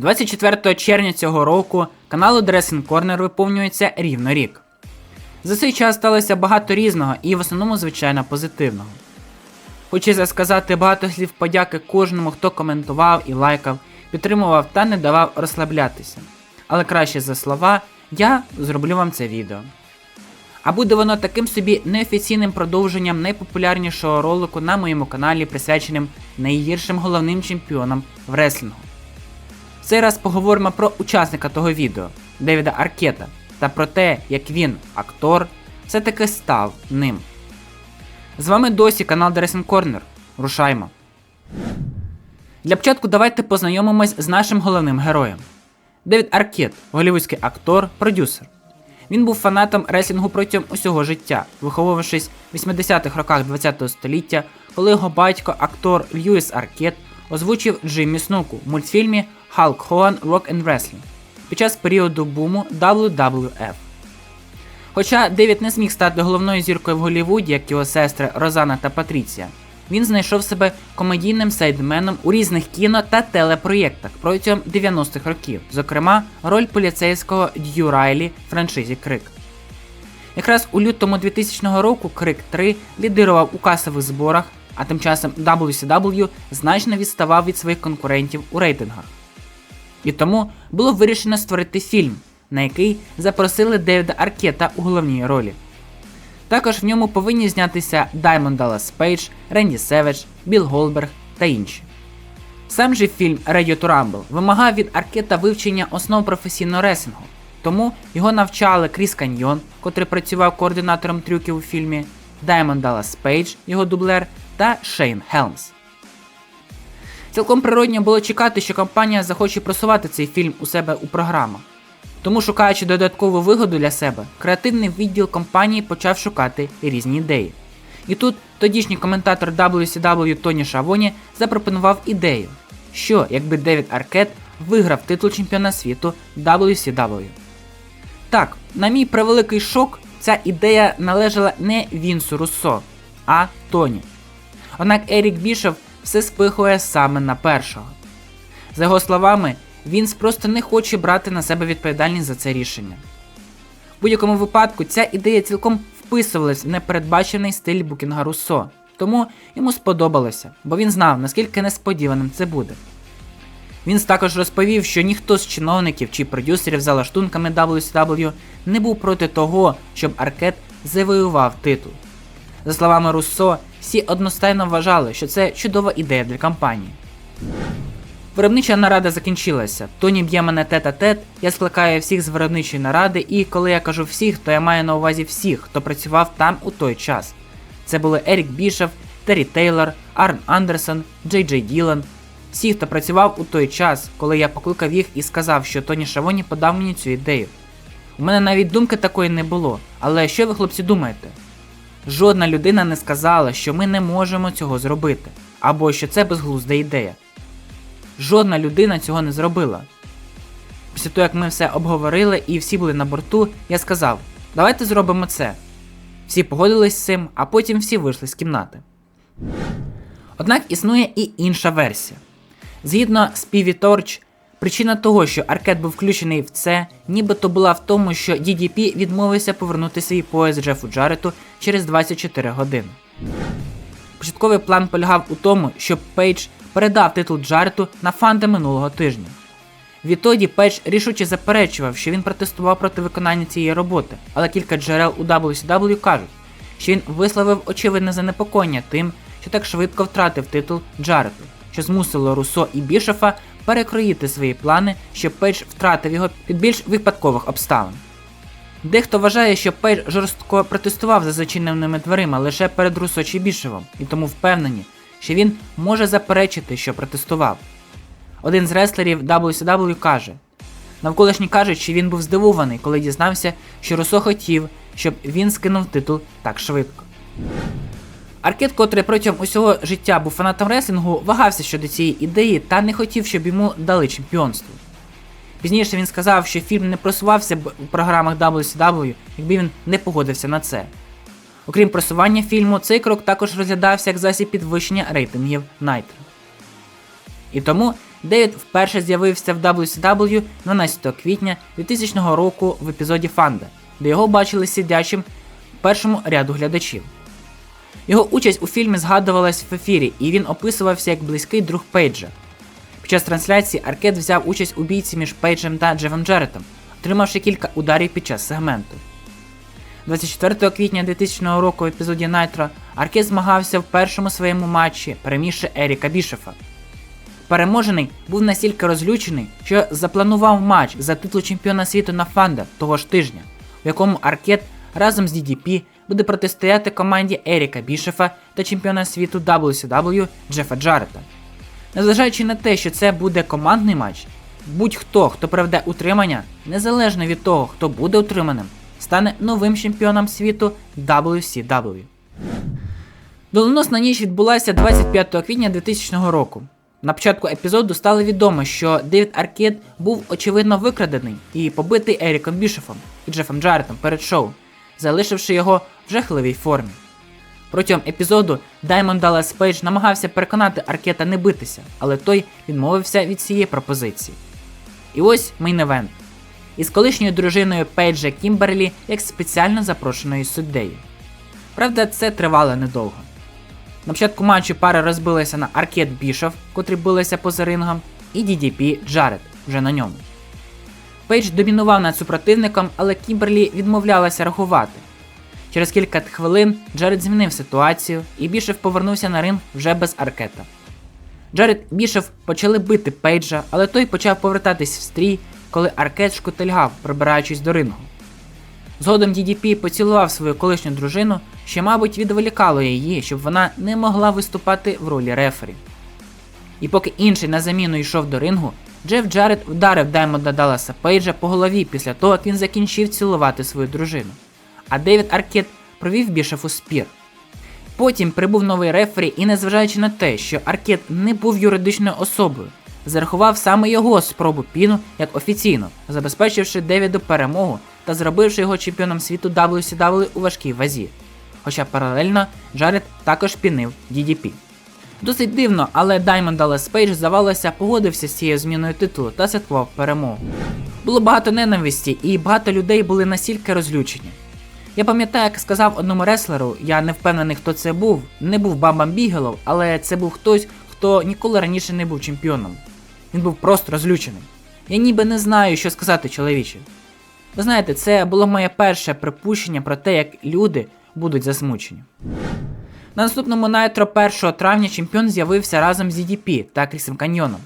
24 червня цього року каналу Dressing Corner виповнюється рівно рік. За цей час сталося багато різного і в основному, звичайно, позитивного. Хочеться сказати багато слів подяки кожному, хто коментував і лайкав, підтримував та не давав розслаблятися. Але краще за слова я зроблю вам це відео. А буде воно таким собі неофіційним продовженням найпопулярнішого ролику на моєму каналі, присвяченим найгіршим головним чемпіонам в реслінгу. Цей раз поговоримо про учасника того відео Девіда Аркета та про те, як він, актор, все-таки став ним. З вами досі канал Dressing Corner. Рушаймо. Для початку давайте познайомимось з нашим головним героєм. Девід Аркет, голівудський актор, продюсер. Він був фанатом реслінгу протягом усього життя, виховувавшись в 80-х роках ХХ століття, коли його батько, актор Льюіс Аркет, озвучив Джиммі Снуку в мультфільмі Hulk Hogan Rock and Wrestling під час періоду буму WWF. Хоча Девід не зміг стати головною зіркою в Голлівуді, як його сестри Розана та Патріція, він знайшов себе комедійним сайдменом у різних кіно та телепроєктах протягом 90-х років, зокрема, роль поліцейського Дью Райлі в франшизі Крик. Якраз у лютому 2000 року Крик 3 лідирував у касових зборах, а тим часом WCW значно відставав від своїх конкурентів у рейтингах. І тому було вирішено створити фільм, на який запросили Девіда Аркета у головній ролі. Також в ньому повинні знятися Даймонд Даллас Пейдж, Ренді Севедж, Білл Голберг та інші. Сам же фільм Radio to Rumble вимагав від Аркета вивчення основ професійного ресингу, тому його навчали Кріс Каньйон, котрий працював координатором трюків у фільмі, Даймонд Даллас Пейдж, його дублер, та Шейн Хелмс. Цілком природньо було чекати, що компанія захоче просувати цей фільм у себе у програмах. Тому, шукаючи додаткову вигоду для себе, креативний відділ компанії почав шукати різні ідеї. І тут тодішній коментатор WCW Тоні Шавоні запропонував ідею, що якби Девід Аркет виграв титул чемпіона світу WCW. Так, на мій превеликий шок, ця ідея належала не Вінсу Руссо, а Тоні. Однак Ерік Бішов все спихує саме на першого. За його словами, Вінс просто не хоче брати на себе відповідальність за це рішення. В будь-якому випадку ця ідея цілком вписувалась в непередбачений стиль Букінга Руссо, тому йому сподобалося, бо він знав, наскільки несподіваним це буде. Він також розповів, що ніхто з чиновників чи продюсерів за лаштунками WCW не був проти того, щоб Аркет завоював титул. За словами Руссо, всі одностайно вважали, що це чудова ідея для компанії. Виробнича нарада закінчилася. Тоні б'є мене тет-а-тет, я скликаю всіх з виробничої наради, і коли я кажу всіх, то я маю на увазі всіх, хто працював там у той час. Це були Ерік Бішев, Террі Тейлор, Арн Андерсон, Джей Джей Ділан. Всі, хто працював у той час, коли я покликав їх і сказав, що Тоні Шавоні подав мені цю ідею. У мене навіть думки такої не було. Але що ви, хлопці, думаєте? Жодна людина не сказала, що ми не можемо цього зробити, або що це безглузда ідея. Жодна людина цього не зробила. Після того, як ми все обговорили і всі були на борту, я сказав: давайте зробимо це. Всі погодились з цим, а потім всі вийшли з кімнати. Однак існує і інша версія. Згідно з Піві Торч, причина того, що Аркет був включений в це, нібито була в тому, що DDP відмовився повернути свій пояс Джефу Джарету через 24 години. Початковий план полягав у тому, щоб Пейдж передав титул Джарету на фанди минулого тижня. Відтоді Пейдж рішуче заперечував, що він протестував проти виконання цієї роботи, але кілька джерел у WCW кажуть, що він висловив очевидне занепокоєння тим, що так швидко втратив титул Джарету, що змусило Руссо і Бішофа перекроїти свої плани, щоб Пейдж втратив його під більш випадкових обставин. Дехто вважає, що Пейдж жорстко протестував за зачиненими дверима лише перед Руссо чи Бішевом, і тому впевнені, що він може заперечити, що протестував. Один з реслерів WCW каже: навколишні кажуть, що він був здивований, коли дізнався, що Руссо хотів, щоб він скинув титул так швидко. Аркет, котрий протягом усього життя був фанатом реслінгу, вагався щодо цієї ідеї та не хотів, щоб йому дали чемпіонство. Пізніше він сказав, що фільм не просувався б у програмах WCW, якби він не погодився на це. Окрім просування фільму, цей крок також розглядався як засіб підвищення рейтингів Найтро. І тому Девід вперше з'явився в WCW 12 квітня 2000 року в епізоді Фанда, де його бачили сидячим в першому ряду глядачів. Його участь у фільмі згадувалась в ефірі, і він описувався як близький друг Пейджа. Під час трансляції Аркет взяв участь у бійці між Пейджем та Джевом Джеретом, отримавши кілька ударів під час сегменту. 24 квітня 2000 року в епізоді Найтро Аркет змагався в першому своєму матчі, перемігши Еріка Бішефа. Переможений був настільки розлючений, що запланував матч за титул чемпіона світу на Фанда того ж тижня, в якому Аркет разом з DDP буде протистояти команді Еріка Бішефа та чемпіона світу WCW Джефа Джарета. Незважаючи на те, що це буде командний матч, будь-хто, хто проведе утримання, незалежно від того, хто буде утриманим, стане новим чемпіоном світу WCW. Доленосна ніч відбулася 25 квітня 2000 року. На початку епізоду стало відомо, що Девід Аркет був очевидно викрадений і побитий Еріком Бішефом і Джефом Джаретом перед шоу, залишивши його в жахливій формі. Протягом епізоду Даймонд Даллас Пейдж намагався переконати Аркета не битися, але той відмовився від цієї пропозиції. І ось мейн-евент. Із колишньою дружиною Пейджа Кімберлі як спеціально запрошеною суддею. Правда, це тривало недовго. На початку матчу пара розбилася на Аркет Бішов, котрі билися поза рингом, і DDP Джаред вже на ньому. Пейдж домінував над супротивником, але Кімберлі відмовлялася рахувати. Через кілька хвилин Джаред змінив ситуацію, і Бішев повернувся на ринг вже без Аркета. Джаред Бішев почали бити Пейджа, але той почав повертатись в стрій, коли Аркет шкутильгав, прибираючись до рингу. Згодом DDP поцілував свою колишню дружину, що, мабуть, відволікало її, щоб вона не могла виступати в ролі рефері. І поки інший на заміну йшов до рингу, Джеф Джаред вдарив Даймонда Далласа Пейджа по голові після того, як він закінчив цілувати свою дружину. А Девід Аркет провів Бішефу спір. Потім прибув новий рефері і, незважаючи на те, що Аркет не був юридичною особою, зарахував саме його спробу піну як офіційно, забезпечивши Девіду перемогу та зробивши його чемпіоном світу WCW у важкій вазі. Хоча паралельно Джаред також пінив DDP. Досить дивно, але Diamond Dallas Page, здавалося, погодився з цією зміною титулу та святкував перемогу. Було багато ненависті, і багато людей були настільки розлючені. Я пам'ятаю, як сказав одному реслеру, я не впевнений, хто це був, не був Бамбам Бігелов, але це був хтось, хто ніколи раніше не був чемпіоном. Він був просто розлючений. Я ніби не знаю, що сказати чоловіче. Ви знаєте, це було моє перше припущення про те, як люди будуть засмучені. На наступному найтро 1 травня чемпіон з'явився разом з EDP та Крісом Каньйоном.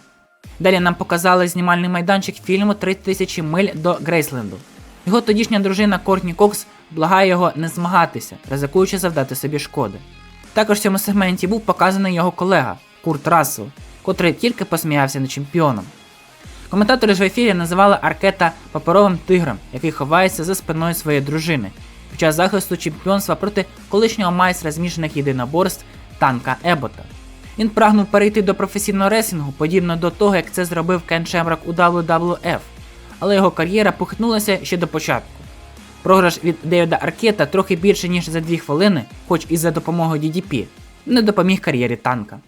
Далі нам показали знімальний майданчик фільму 3000 миль до Грейсленду. Його тодішня дружина Кортні Кокс благає його не змагатися, ризикуючи завдати собі шкоди. Також в цьому сегменті був показаний його колега Курт Рассел, котрий тільки посміявся над чемпіоном. Коментатори ж в ефірі називали Аркета паперовим тигром, який ховається за спиною своєї дружини під час захисту чемпіонства проти колишнього майстра змішаних єдиноборств танка Ебота. Він прагнув перейти до професійного ресінгу, подібно до того, як це зробив Кен Шемрак у WWF, але його кар'єра похитнулася ще до початку. Програш від Девіда Аркета трохи більше ніж за 2 хвилини, хоч і за допомогою DDP, не допоміг кар'єрі танка.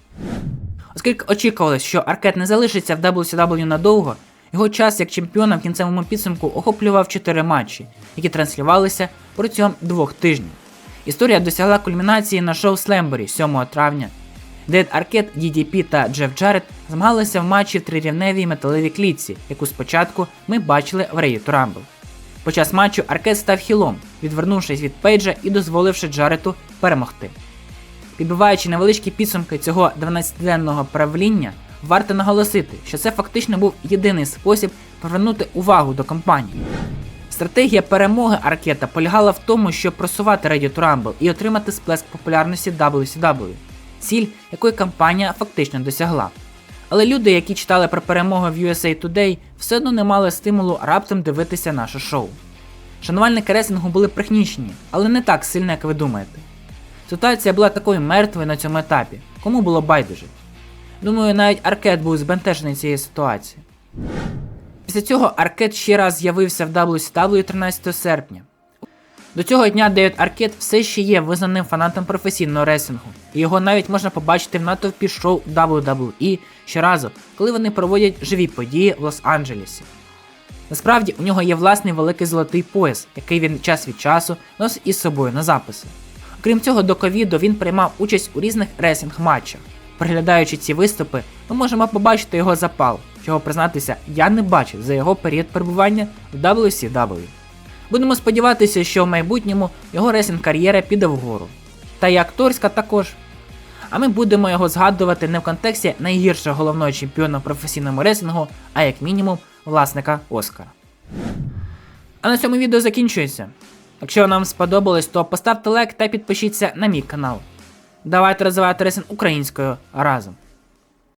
Оскільки очікувалось, що Аркет не залишиться в WCW надовго, його час як чемпіона в кінцевому підсумку охоплював 4 матчі, які транслювалися протягом двох тижнів. Історія досягла кульмінації на шоу Слембері 7 травня. Дед Аркет, DDP та Джеф Джаред змагалися в матчі в трирівневій металевій клітці, яку спочатку ми бачили в to Rumble. Під час матчу Аркет став хілом, відвернувшись від Пейджа і дозволивши Джарету перемогти. Підбиваючи невеличкі підсумки цього 12-денного правління, варто наголосити, що це фактично був єдиний спосіб повернути увагу до компанії. Стратегія перемоги Аркета полягала в тому, щоб просувати Ready to Rumble і отримати сплеск популярності WCW, ціль якої компанія фактично досягла. Але люди, які читали про перемогу в USA Today, все одно не мали стимулу раптом дивитися наше шоу. Шанувальники реслінгу були прихнічені, але не так сильно, як ви думаєте. Ситуація була такою мертвою на цьому етапі, кому було байдуже. Думаю, навіть Аркет був збентежений цією ситуацією. Після цього Аркет ще раз з'явився в WCW 13 серпня. До цього дня Девід Аркет все ще є визнаним фанатом професійного ресінгу, і його навіть можна побачити в натовпі шоу WWE щоразу, коли вони проводять живі події в Лос-Анджелесі. Насправді у нього є власний великий золотий пояс, який він час від часу носить із собою на записи. Крім цього, до ковіду він приймав участь у різних ресінг матчах. Приглядаючи ці виступи, ми можемо побачити його запал, чого признатися я не бачив за його період перебування в WCW. Будемо сподіватися, що в майбутньому його ресінг кар'єра піде вгору. Та й акторська також. А ми будемо його згадувати не в контексті найгіршого головного чемпіона в професійному ресінгу, а як мінімум власника Оскара. А на цьому відео закінчується. Якщо вам сподобалось, то поставте лайк та підпишіться на мій канал. Давайте розвивати ресінг українською разом.